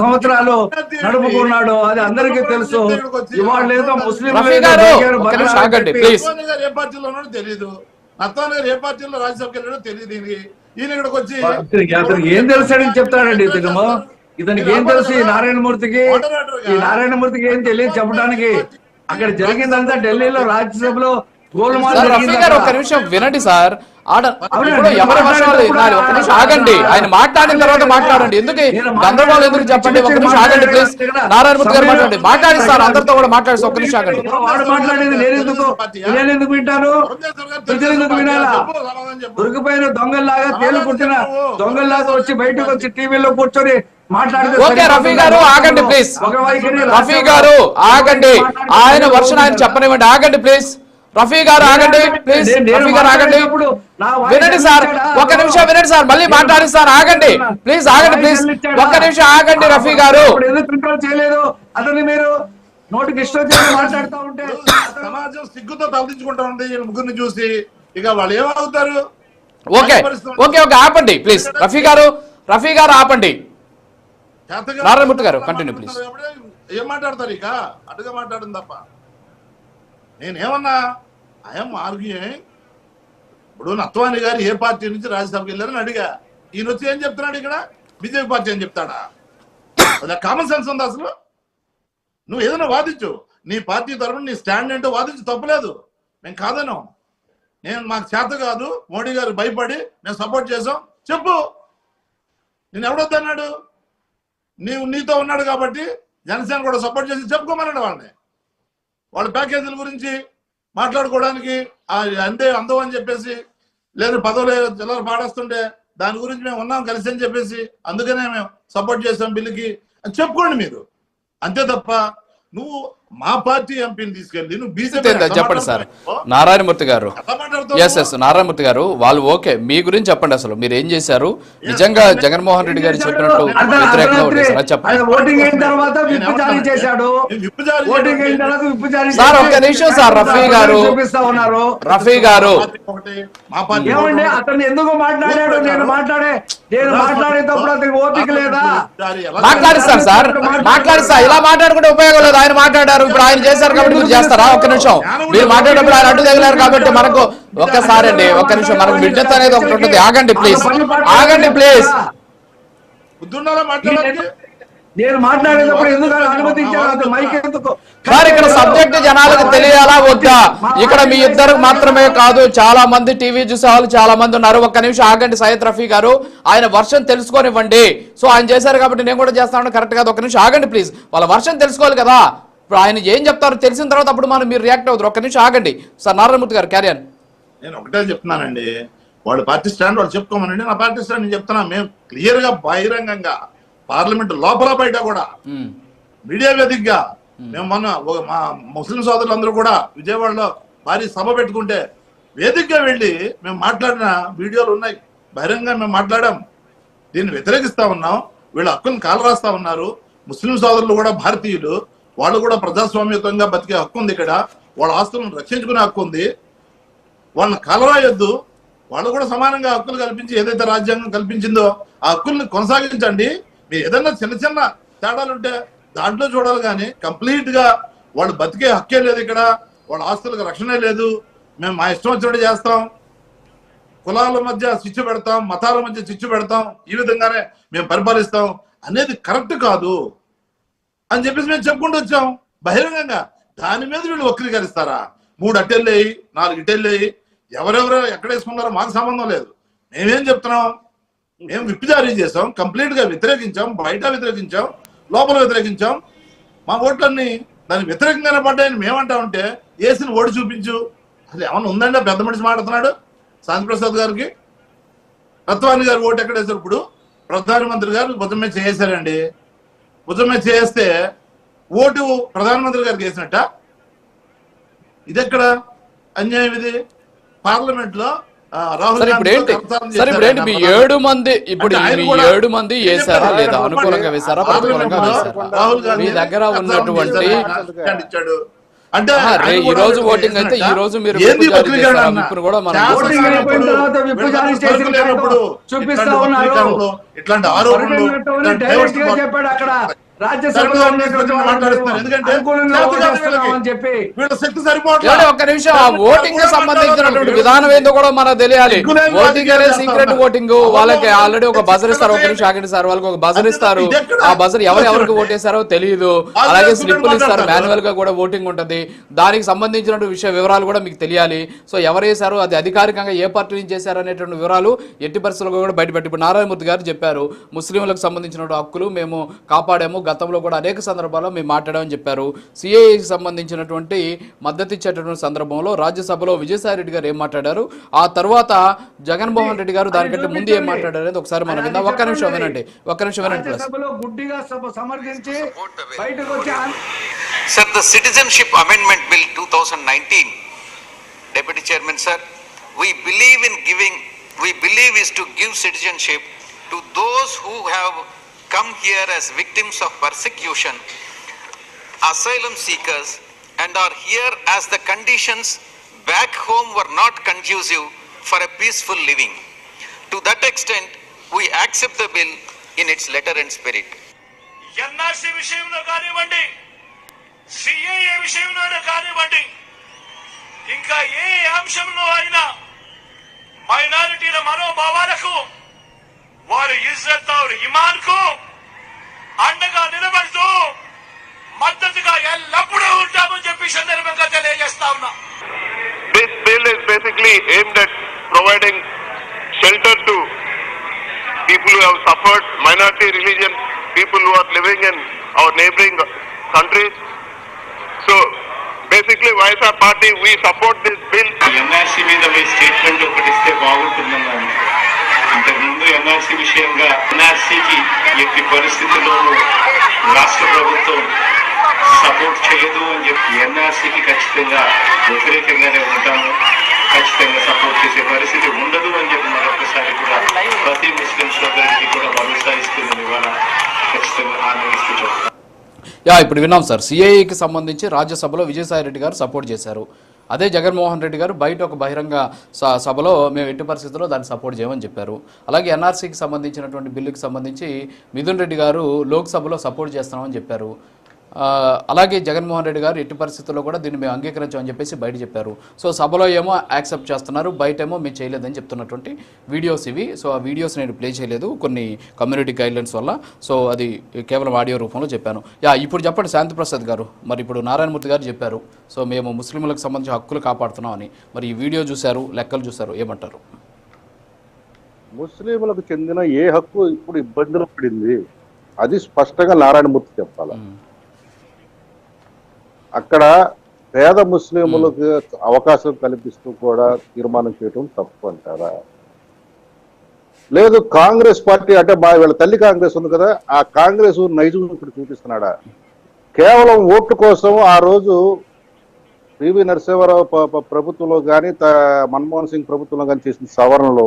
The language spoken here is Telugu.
సంవత్సరాలు నడుపుకున్నాడు. అది అందరికీ తెలుసు. ఇవాళ ఏదో ముస్లిం ఏ పార్టీలో ఉన్నాడో తెలియదు గారు ఏ పార్టీలో రాజ్యసభకి వెళ్ళాడో తెలియదు ఈయనకి. ఈయన ఇక్కడికి వచ్చి అతనికి ఏం తెలుసాడని చెప్తాడండి ఇతను ఇతనికి ఏం తెలుసు ఈ నారాయణమూర్తికి? ఈ నారాయణమూర్తికి ఏం తెలియదు చెప్పడానికి. అక్కడ జరిగిందంతా ఢిల్లీలో రాజ్యసభలో గారు జరిగిందంతా. నిమిషం వినండి సార్. ఇప్పుడు ఎవరి వర్షాలు ఒక్క నిమిషం ఆగండి. ఆయన మాట్లాడిన తర్వాత మాట్లాడండి. ఎందుకు? గందరగోళం ఎందుకు చెప్పండి? ఒక్క నిమిషం ఆగండి ప్లీజ్ నారాయణమూర్తి గారు మాట్లాడండి. మాట్లాడిస్తారు అందరితో కూడా మాట్లాడిస్తారు ఒక్క నిమిషం ఆగండి. దొరికిపోయిన దొంగల్లాగా తేలు కుట్టిన దొంగల్లాగా వచ్చి బయటకు వచ్చి టీవీలో కూర్చొని ఓకే రఫీ గారు ఆగండి ప్లీజ్ ఒక రఫీ గారు ఆగండి. ఆయన వర్షన్ ఆయన చెప్పనివ్వండి. ఆగండి ప్లీజ్ రఫీ గారు ఆగండి ప్లీజ్. రఫీ గారు ఆగండి. వినండి సార్ ఎల్లిచ్చాడా? ఒక నిమిషం వినండి సార్ మళ్ళీ మాట్లాడి సార్ ఆగండి. ప్లీజ్ ఆగండి ప్లీజ్? ఒక్క నిమిషం ఆగండి రఫీ గారు. కంట్రోల్ చేయలేదు? అతన్ని మీరు నోటికి ఇష్టం చేసి మాట్లాడుతూ ఉంటే సమాజం సిగ్గుతో తలదించుకుంటా ఉంది ముగ్గురిని చూసి. ఇక వాళ్ళు ఏమవుతారు ఓకే ఓకే ఓకే ఆపండి ప్లీజ్. రఫీ గారు రఫీ గారు ఆపండి. నారాయణమూర్తి గారు, continue, please. ఏం మాట్లాడతారు ఇక? అటుగా మాట్లాడింది తప్ప. నేనేమన్నా ఐఎమ్ ఆర్గ్యూయింగ్ ఇప్పుడు నత్వాని గారు ఏ పార్టీ నుంచి రాజ్యసభకి వెళ్ళారని అడిగా. ఈయన వచ్చి ఏం చెప్తున్నాడు ఇక్కడ? బీజేపీ పార్టీ అని చెప్తాడా? అదే కామన్ సెన్స్ ఉంది అసలు? నువ్వు ఏదైనా వాదించు. నీ పార్టీ తరఫున నీ స్టాండ్ ఏంటో వాదించు తప్పలేదు. మేము కాదను నేను మాకు చేత కాదు. మోడీ గారు భయపడి మేము సపోర్ట్ చేసాం చెప్పు. నేను ఎవడొద్దన్నాడు నీవు నీతో ఉన్నాడు కాబట్టి జనసేన కూడా సపోర్ట్ చేసి చెప్పుకోమన్నాడు వాళ్ళని. వాళ్ళ ప్యాకేజీల గురించి మాట్లాడుకోవడానికి అంతే అందం అని చెప్పేసి లేదు పదవులు జిల్లాలు పాడేస్తుంటే దాని గురించి మేము ఉన్నాం కలిసి అని చెప్పేసి అందుకనే మేము సపోర్ట్ చేసాం బిల్లుకి. అని చెప్పుకోండి మీరు. అంతే తప్ప నువ్వు మా పార్టీ ఎంపీని తీసుకెళ్ళి నువ్వు బీజేపీ చెప్పండి సార్. నారాయణమూర్తి గారు. ఎస్ ఎస్ నారాయణ నారాయణమూర్తి గారు వాళ్ళు ఓకే మీ గురించి చెప్పండి అసలు. మీరు ఏం చేశారు? నిజంగా జగన్మోహన్ రెడ్డి గారు చెప్పినట్టు వ్యతిరేకంగా చెప్పండి. ఆయన ఓటింగ్ అయిన తర్వాత విప్పు జారీ చేశాడు. ఓటింగ్ అయిన తర్వాత విప్పు జారీ సార్, ఒక్క నిమిషం సార్, రఫీ గారు. చూపిస్తా ఉన్నారు. రఫీ గారు. మా పార్టీ ఏమండి అతను ఎందుకు మాట్లాడాడు? నేను మాట్లాడే నేను మాట్లాడేటప్పుడు అతనికి ఓపిక లేదా? సార్ మాట్లాడిస్తా ఇలా మాట్లాడుకుంటే ఉపయోగం లేదు. ఆయన మాట్లాడారు. ఇప్పుడు ఆయన చేశారు కాబట్టి మీరు చేస్తారా? ఒక్క నిమిషం. మీరు మాట్లాడేటప్పుడు ఆయన అడ్డు తగిలారు కాబట్టి మనకు ఒక్కసారి అండి ఒక్క నిమిషం. మనకు విడ్డత అనేది ఒకటి ఉంటుంది. ఆగండి ప్లీజ్ ఆగండి ప్లీజ్ నేను మాట్లాడేటప్పుడు ఎందుకు మైక్ ఎందుకు? సార్ ఇక్కడ సబ్జెక్ట్ జనాలకు తెలియాలా వద్దా? ఇక్కడ మీ ఇద్దరు మాత్రమే కాదు చాలా మంది టీవీ చూసే వాళ్ళు చాలా మంది ఉన్నారు. ఒక్క నిమిషం ఆగండి సయ్యద్ రఫీ గారు. ఆయన వర్షం తెలుసుకోనివ్వండి. సో ఆయన చేశారు కాబట్టి నేను కూడా చేస్తాను కరెక్ట్ కాదు. ఒక్క నిమిషం ఆగండి ప్లీజ్ వాళ్ళ వర్షం తెలుసుకోవాలి కదా. ఇప్పుడు ఆయన ఏం చెప్తారో తెలిసిన తర్వాత అప్పుడు మనం మీరు రియాక్ట్ అవుతారు. ఒక్క నిమిషం ఆగండి. సార్ నారాయణమూర్తి గారు క్యారియన్ నేను ఒకటే చెప్తున్నానండి. వాళ్ళ పార్టీ స్టాండ్ వాళ్ళు చెప్పుకోమనండి నా పార్టీ స్టాండ్ నేను చెప్తున్నా. మేము క్లియర్గా బహిరంగంగా పార్లమెంట్ లోపల బయట కూడా మీడియా వేదికగా మేము. మొన్న మా ముస్లిం సోదరులందరూ కూడా విజయవాడలో భారీ సభ పెట్టుకుంటే వేదికగా వెళ్ళి మేము మాట్లాడిన వీడియోలు ఉన్నాయి. బహిరంగంగా మేము మాట్లాడాం. దీన్ని వ్యతిరేకిస్తా ఉన్నాం. వీళ్ళ హక్కులను కాలరాస్తా ఉన్నారు. ముస్లిం సోదరులు కూడా భారతీయులు. వాళ్ళు కూడా ప్రజాస్వామ్యతంగా బతికే హక్కు ఉంది ఇక్కడ. వాళ్ళ ఆస్తులను రక్షించుకునే హక్కు ఉంది. వాళ్ళని కలరాయొద్దు. వాళ్ళు కూడా సమానంగా హక్కులు కల్పించి ఏదైతే రాజ్యాంగం కల్పించిందో ఆ హక్కుల్ని కొనసాగించండి. మీరు ఏదైనా చిన్న చిన్న తేడాలు ఉంటే దాంట్లో చూడాలి కానీ కంప్లీట్గా వాళ్ళు బతికే హక్కే లేదు ఇక్కడ. వాళ్ళ ఆస్తులకు రక్షణే లేదు. మేము మా ఇష్టం వచ్చినట్టు చేస్తాం. కులాల మధ్య చిచ్చు పెడతాం మతాల మధ్య చిచ్చు పెడతాం. ఈ విధంగానే మేము పరిపాలిస్తాం అనేది కరెక్ట్ కాదు. అని చెప్పేసి మేము చెప్పుకుంటూ వచ్చాం. బహిరంగంగా దాని మీద వీళ్ళు వక్రీకరిస్తారా మూడు అట్టెళ్ళేయి నాలుగు ఇటెళ్ళేయి ఎవరెవరు ఎక్కడ వేసుకున్నారో మాకు సంబంధం లేదు. మేమేం చెప్తున్నాం? మేము విప్ జారీ చేసాం కంప్లీట్గా వ్యతిరేకించాం బయట వ్యతిరేకించాం లోపల వ్యతిరేకించాం. మా ఓట్లన్నీ దాన్ని వ్యతిరేకంగానే పడ్డాయని మేమంటా ఉంటే ఏసీని ఓడి చూపించు. అసలు ఏమన్నా ఉందండి ఆ పెద్ద మనిషి మాట్లాడుతున్నాడు శాంతి ప్రసాద్ గారికి. రత్వాని గారు ఓటు ఎక్కడ వేశారు ఇప్పుడు? ప్రధానమంత్రి గారు మొత్తం మీద చేశారండి. భుజం మీద చేస్తే ఓటు ప్రధానమంత్రి గారికి వేసినట్ట ఇది ఎక్కడ అన్యాయం ఇది? పార్లమెంట్లో రాహుల్ చేశారు ఏడు మంది ఇప్పుడు ఏడు మంది వేసారా? లేదా? అనుకూలంగా. వేసారా రాహుల్ గాంధీ దగ్గర ఉన్నటువంటి ఇచ్చాడు. అంటే ఈ రోజు ఓటింగ్ అయితే? ఈ రోజు మీరు చూపిస్తా ఉన్నారు. ఇట్లాంటి ఆరోపణలు చెప్పాడు అక్కడ. రాజ్యసభలో. చెప్పి ఒక్క నిమిషం. ఓటింగ్ సంబంధించినటువంటి విధానం ఏందో కూడా మనకు తెలియాలి. ఓటింగ్ అనేది సీక్రెట్ ఓటింగ్. వాళ్ళకి. ఆల్రెడీ ఒక బజర్ ఇస్తారు. ఒక నిమిషం ఆగండి సార్. వాళ్ళకి ఒక బజర్ ఇస్తారు? ఆ బజర్ ఎవరు ఎవరికి ఓటేశారో తెలియదు అలాగే స్లిప్పులు ఇస్తారు? మాన్యువల్గా కూడా ఓటింగ్ ఉంటది. దానికి సంబంధించిన విషయ వివరాలు కూడా మీకు తెలియాలి. సో ఎవరు వేశారు అది అధికారికంగా ఏ పార్టీ నుంచి చేశారు అనేటువంటి వివరాలు ఎట్టి పరిస్థితుల్లో కూడా బయటపెట్టి ఇప్పుడు నారాయణమూర్తి గారు చెప్పారు. ముస్లింలకు సంబంధించిన హక్కులు మేము కాపాడాము. గతంలో కూడా అనేక సందర్భాల్లో మేము మాట్లాడామని చెప్పారు. సిఏకి సంబంధించినటువంటి మద్దతు ఇచ్చేటటువంటి సందర్భంలో రాజ్యసభలో విజయసాయి రెడ్డి గారు ఏం మాట్లాడారు? ఆ తర్వాత జగన్మోహన్ రెడ్డి గారు దానికంటే ముందు ఏం మాట్లాడారు అనేది ఒకసారి మనం విందాం. ఒక్క నిమిషం వినండి. ఒక్క నిమిషం వినండి ప్లస్. సమర్థించి బయటకు వచ్చి ఆన్- Sir, the Citizenship Amendment Bill 2019, Deputy Chairman, sir, we believe in giving, we believe is to give citizenship to those who have come here as victims of persecution, asylum seekers, and are here as the conditions back home were not conducive for a peaceful living. To that extent, we accept the bill in its letter and spirit. NRC విషయంలో కానివ్వండి సిఏఏ విషయంలోనే కానివ్వండి ఇంకా ఏ అంశంలో అయినా మైనారిటీల మనోభావాలకు వారి ఇజ్జత్ और ఇమాన్కు అండగా నిలబడుతూ మద్దతుగా ఎల్లప్పుడూ ఉంటామని చెప్పి సందర్భంగా తెలియజేస్తా ఉన్నా This bill is basically aimed at providing shelter to people who have suffered, minority religion, people who are living in our neighboring countries. So basically, YSR party, we support this bill. NRC మీద మీ స్టేట్మెంట్ ఒకటి ఇస్తే బాగుంటుందన్నాను ఇంతకుముందు ఎన్ఆర్సీ విషయంగా ఎన్ఆర్సీకి ఎట్టి పరిస్థితుల్లోనూ రాష్ట్ర ప్రభుత్వం సపోర్ట్ చేయదు అని చెప్పి ఎన్ఆర్సీకి ఖచ్చితంగా వ్యతిరేకంగానే ఉంటాము. ఖచ్చితంగా సపోర్ట్ చేసే పరిస్థితి ఉండదు అని చెప్పి మరొకసారి కూడా ప్రతి ముస్లిం సోదరుడికి కూడా భరోసా ఇస్తుంది ఇవాళ ఖచ్చితంగా హామీ యా ఇప్పుడు విన్నాం సార్. సిఐకి సంబంధించి రాజ్యసభలో విజయసాయి రెడ్డి గారు సపోర్ట్ చేశారు. అదే జగన్మోహన్ రెడ్డి గారు బయట ఒక బహిరంగ స- సభలో మేము ఎట్టి పరిస్థితుల్లో దాన్ని సపోర్ట్ చేయమని చెప్పారు. అలాగే ఎన్ఆర్సీకి సంబంధించినటువంటి బిల్లుకి సంబంధించి మిథున్ రెడ్డి గారు లోక్సభలో సపోర్ట్ చేస్తున్నామని చెప్పారు. అలాగే జగన్మోహన్ రెడ్డి గారు ఎట్టి పరిస్థితుల్లో కూడా దీన్ని మేము అంగీకరించామని చెప్పేసి బయట చెప్పారు. సో సభలో ఏమో యాక్సెప్ట్ చేస్తున్నారు బయట ఏమో మేము చేయలేదని చెప్తున్నటువంటి వీడియోస్ ఇవి. సో ఆ వీడియోస్ నేను ప్లే చేయలేదు కొన్ని కమ్యూనిటీ గైడ్లైన్స్ వల్ల. సో అది కేవలం ఆడియో రూపంలో చెప్పాను. యా ఇప్పుడు చెప్పండి శాంతి ప్రసాద్ గారు. మరి ఇప్పుడు నారాయణమూర్తి గారు చెప్పారు. సో మేము ముస్లింలకు సంబంధించిన హక్కులు కాపాడుతున్నాం అని మరి ఈ వీడియో చూశారు లెక్కలు చూశారు ఏమంటారు? ముస్లింలకు చెందిన ఏ హక్కు ఇప్పుడు ఇబ్బందులు పడింది? అది స్పష్టంగా నారాయణమూర్తి చెప్పాలి? అక్కడ పేద ముస్లింలకు అవకాశం కల్పిస్తూ కూడా తీర్మానం చేయటం తప్పు అంటారా? లేదు కాంగ్రెస్ పార్టీ అంటే మా వీళ్ళ తల్లి కాంగ్రెస్ ఉంది కదా ఆ కాంగ్రెస్ నైజం ఇప్పుడు చూపిస్తున్నాడా? కేవలం ఓటు కోసం ఆ రోజు పివి నరసింహారావు ప్రభుత్వంలో కానీ మన్మోహన్ సింగ్ ప్రభుత్వంలో కానీ చేసిన సవరణలో